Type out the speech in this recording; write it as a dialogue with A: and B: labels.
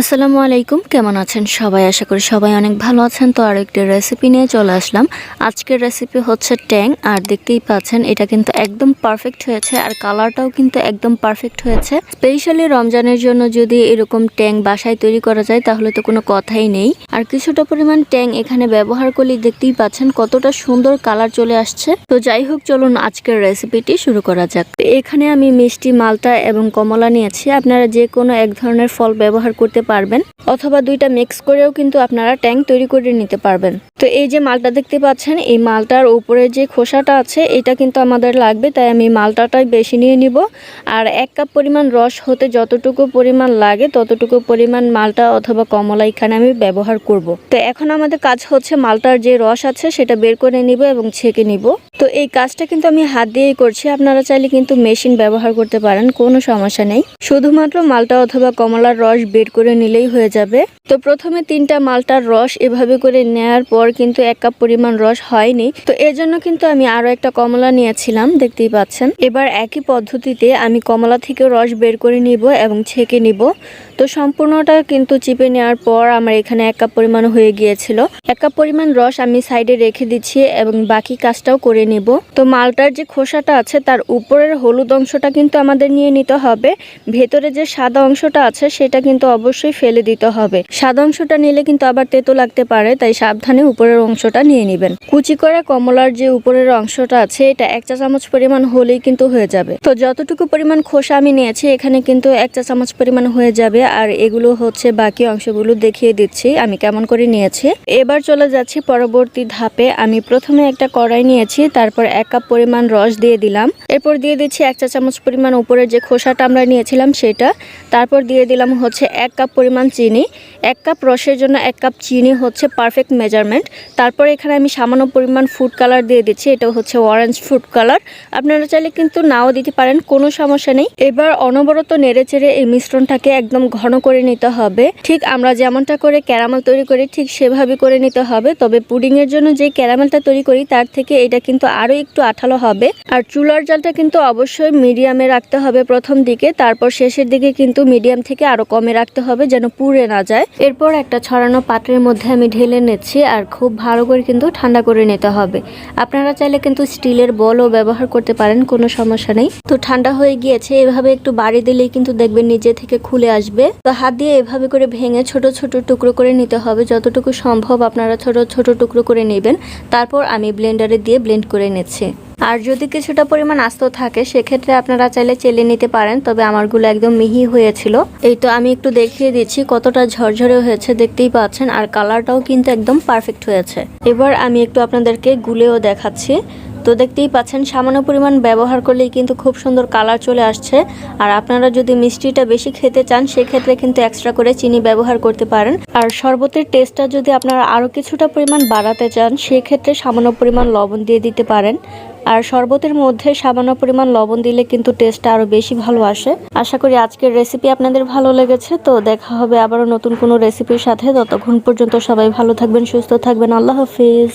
A: আসসালামু আলাইকুম, কেমন আছেন সবাই? আশা করি সবাই অনেক ভালো আছেন। তো আর একটি রেসিপি নিয়ে চলে আসলাম। আজকের রেসিপি হচ্ছে ট্যাং, আর দেখতেই পাচ্ছেন এটা কিন্তু একদম পারফেক্ট হয়েছে, আর কালারটাও কিন্তু একদম পারফেক্ট হয়েছে। স্পেশালি রমজানের জন্য যদি এরকম ট্যাং বাসায় তৈরি করা যায়, তাহলে তো কোনো কথাই নেই। আর কিছুটা পরিমাণ ট্যাং এখানে ব্যবহার করলে দেখতেই পাচ্ছেন কতটা সুন্দর কালার চলে আসছে। তো যাই হোক, চলুন আজকের রেসিপিটি শুরু করা যাক। এখানে আমি মিষ্টি, মালটা এবং কমলা নিয়েছি। আপনারা যে কোনো এক ধরনের ফল ব্যবহার করতে পারবেন অথবা দুইটা মিক্স করেও কিন্তু আপনারা ট্যাঙ্ক তৈরি করে নিতে পারবেন। তো এই যে মালটা দেখতে পাচ্ছেন, এই মালটার উপরে যে খোসাটা আছে, এটা কিন্তু আমাদের লাগবে, তাই আমি মালটাটাই বেশি নিয়ে নিব। আর এক কাপ পরিমাণ রস হতে যতটুকু পরিমাণ লাগে, ততটুকু পরিমাণ মালটা অথবা কমলা এখানে আমি ব্যবহার করব। তো এখন আমাদের কাজ হচ্ছে মালটার যে রস আছে, সেটা বের করে নিব এবং ছেঁকে নিব। তো এই কাজটা কিন্তু আমি হাত দিয়েই করছি, আপনারা চাইলে কিন্তু মেশিন ব্যবহার করতে পারেন, কোনো সমস্যা নেই। শুধুমাত্র মালটা অথবা কমলার রস বের করে নিলেই হয়ে যাবে। তো প্রথমে তিনটা মালটার রস এভাবে করে নেয়ার পর কিন্তু এক কাপ পরিমাণ রস হয়নি। তো এর জন্য কিন্তু আমি আরও একটা কমলা নিয়েছিলাম, দেখতেই পাচ্ছেন। এবার একই পদ্ধতিতে আমি কমলা থেকে রস বের করে নিব এবং ছেঁকে নিব। তো সম্পূর্ণটা কিন্তু চিপে নেওয়ার পর আমার এখানে এক কাপ পরিমাণ হয়ে গিয়েছিল। এক কাপ পরিমাণ রস আমি সাইডে রেখে দিচ্ছি এবং বাকি কাজটাও করে নিব। তো মালটার যে খোসাটা আছে, তার উপরের হলুদ অংশটা কিন্তু আমাদের নিয়ে নিতে হবে। ভেতরে যে সাদা অংশটা আছে, সেটা কিন্তু অবশ্যই ফেলে দিতে হবে। সাদা অংশটা নিলে কিন্তু আবার তেতো লাগতে পারে, তাই সাবধানে উপরের অংশটা নিয়ে নেবেন। কুচি করা কমলার যে উপরের অংশটা আছে, এটা এক চা চামচ পরিমাণ হলেই কিন্তু হয়ে যাবে। তো যতটুকু পরিমাণ খোসা আমি নিয়েছি, এখানে কিন্তু এক চা চামচ পরিমাণ হয়ে যাবে। আর এগুলো হচ্ছে বাকি অংশগুলো দেখিয়ে দিচ্ছি, আমি কেমন করে নিয়েছি। এবার চলে যাচ্ছি পরবর্তী ধাপে। আমি প্রথমে একটা কড়াই নিয়েছি, তারপর এক কাপ পরিমাণ রস দিয়ে দিলাম। এরপর দিয়ে দিচ্ছি এক চা চামচ পরিমাণ উপরের যে খোসাটা আমরা নিয়েছিলাম, সেটা। তারপর দিয়ে দিলাম হচ্ছে এক কাপ পরিমাণ চিনি। এক কাপ রসের জন্য এক কাপ চিনি হচ্ছে পারফেক্ট মেজারমেন্ট তারপর এখানে আমি সামান্য পরিমাণ ফুড কালার দিয়ে দিচ্ছি, এটা হচ্ছে অরেঞ্জ ফুড কালার আপনারা চাইলে কিন্তু নাও দিতে পারেন, কোনো সমস্যা নেই। এবার অনবরত নেড়ে চেড়ে এই মিশ্রণটাকে একদম ঘন করে নিতে হবে। ঠিক আমরা যেমনটা করে ক্যারামেল তৈরি করি, ঠিক সেভাবে করে নিতে হবে। তবে পুডিং এর জন্য যে ক্যারামেলটা তৈরি করি, তার থেকে এটা কিন্তু আরও একটু আঠালো হবে। আর চুলার জালটা কিন্তু অবশ্যই মিডিয়ামে রাখতে হবে প্রথম দিকে, তারপর শেষের দিকে কিন্তু মিডিয়াম থেকে আরও কমে রাখতে হবে যেন পুড়ে না যায়। এরপর একটা ছড়ানো পাত্রের মধ্যে আমি ঢেলে নিচ্ছি, আর খুব ভালো করে কিন্তু ঠান্ডা করে নিতে হবে। আপনারা চাইলে কিন্তু স্টিলের বলও ব্যবহার করতে পারেন, কোনো সমস্যা নেই। তো ঠান্ডা হয়ে গিয়েছে, এভাবে একটু বাড়ি দিলেই কিন্তু দেখবেন নিজে থেকে খুলে আসবে। তো হাত দিয়ে এভাবে করে ভেঙে ছোট ছোট টুকরো করে নিতে হবে। যতটুকু সম্ভব আপনারা ছোট ছোট টুকরো করে নেবেন। তারপর আমি ব্লেন্ডারে দিয়ে ব্লেন্ড করে নিচ্ছি। আর যদি কিছুটা পরিমাণ আস্ত থাকে, সেক্ষেত্রে আপনারা চাইলে চেলে নিতে পারেন, তবে আমারগুলো একদম মিহি হয়েছিল। এই তো আমি একটু দেখিয়ে দিচ্ছি কতটা ঝরঝরে হয়েছে, দেখতেই পাচ্ছেন, আর কালারটাও কিন্তু একদম পারফেক্ট হয়েছে। এবার আমি একটু আপনাদেরকে গুলেও দেখাচ্ছি। তো দেখতেই পাচ্ছেন, সামান্য পরিমাণ ব্যবহার করলেই কিন্তু খুব সুন্দর কালার চলে আসছে। আর আপনারা যদি মিষ্টিটা বেশি খেতে চান, সেক্ষেত্রে কিন্তু এক্সট্রা করে চিনি ব্যবহার করতে পারেন। আর শরবতের টেস্টটা যদি আপনারা আরও কিছুটা পরিমাণ বাড়াতে চান, সেক্ষেত্রে সামান্য পরিমাণ লবণ দিয়ে দিতে পারেন। আর শরবতের মধ্যে সামান্য পরিমাণ লবণ দিলে কিন্তু টেস্টটা আরও বেশি ভালো আসে। আশা করি আজকের রেসিপি আপনাদের ভালো লেগেছে। তো দেখা হবে আবারও নতুন কোনো রেসিপির সাথে। ততক্ষণ পর্যন্ত সবাই ভালো থাকবেন, সুস্থ থাকবেন। আল্লাহ হাফিজ।